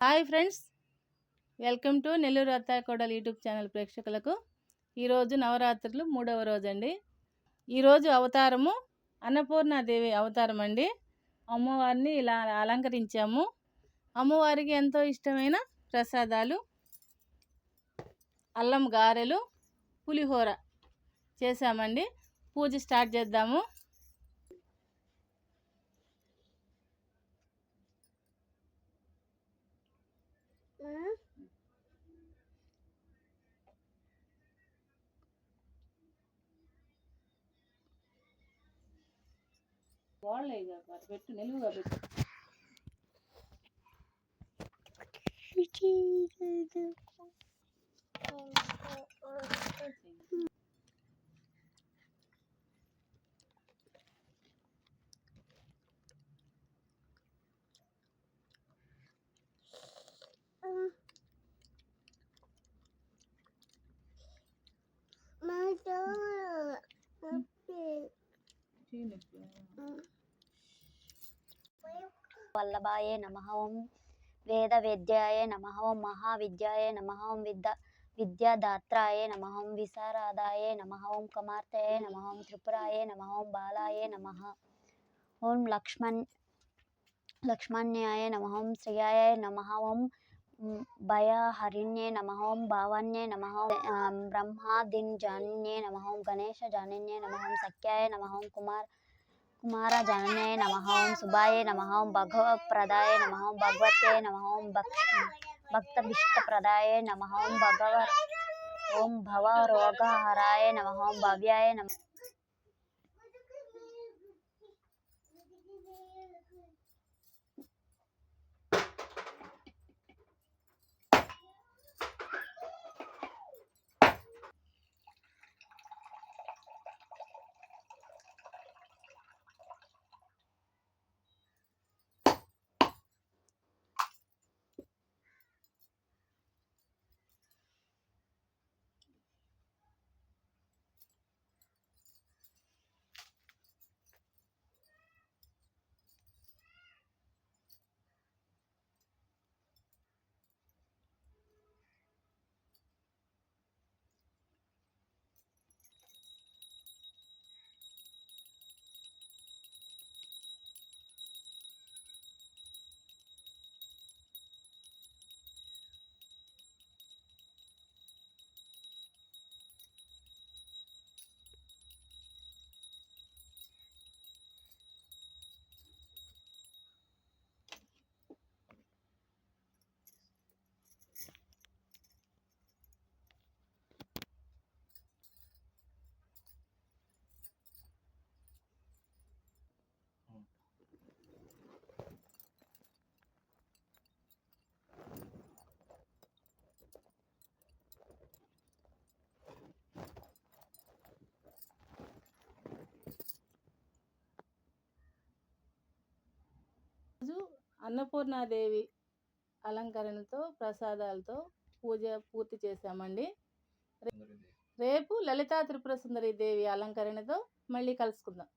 Hi friends welcome to Nellore అత్తాకోడలు YouTube channel ప్రేక్షకులకు. ఈరోజు నవరాత్రులు మూడవ రోజు అండి ఈరోజు అవతారము అన్నపూర్ణాదేవి అవతారం అండి అమ్మవారిని ఇలా అలంకరించాము. అమ్మవారికి ఎంతో ఇష్టమైన ప్రసాదాలు అల్లం గారెలు పులిహోర చేసామండి పూజ స్టార్ట్ చేద్దాము. వాళ్ళే పెట్టు నిలువుగా పెట్టు వల్లభాయే నమ ఓం వేద వేద్యాయ నమ ఓం మహావిద్యాయ నమ ఓం విద్య విద్యాదాత్రాయ నమ ఓం విశారదాయ నమ ఓం కమార్తయ నమ ఓం త్రిపురాయ నమ ఓం బాలాయ నమ ఓం లక్ష్మణ్ లక్ష్మణ్యాయ నమ ఓం శ్రియాయ నమ ఓం భయహరిణ్యే నమ ఓం భావన్యే నమ ఓం బ్రహ్మాదిన్జాన్యే నమ ఓం గణేశ గణేశజానిన్యే నమ ఓం సఖ్యాయ నమ ఓం కుమార్ కుమారజనన్యే నమ ఓం శుభాయ నమ ఓం భగవత్ప్రదాయ నమ ఓం భగవతే నమ ఓం భక్తభిష్టప్రదాయ నమ ఓం భగవ ఓం భవరోగహరాయ నమ ఓం భవ్యాయ నమ రోజు అన్నపూర్ణాదేవి అలంకరణతో ప్రసాదాలతో పూజ పూర్తి చేశామండి. రేపు లలితా త్రిపుర సుందరి దేవి అలంకరణతో మళ్ళీ కలుసుకుందాం.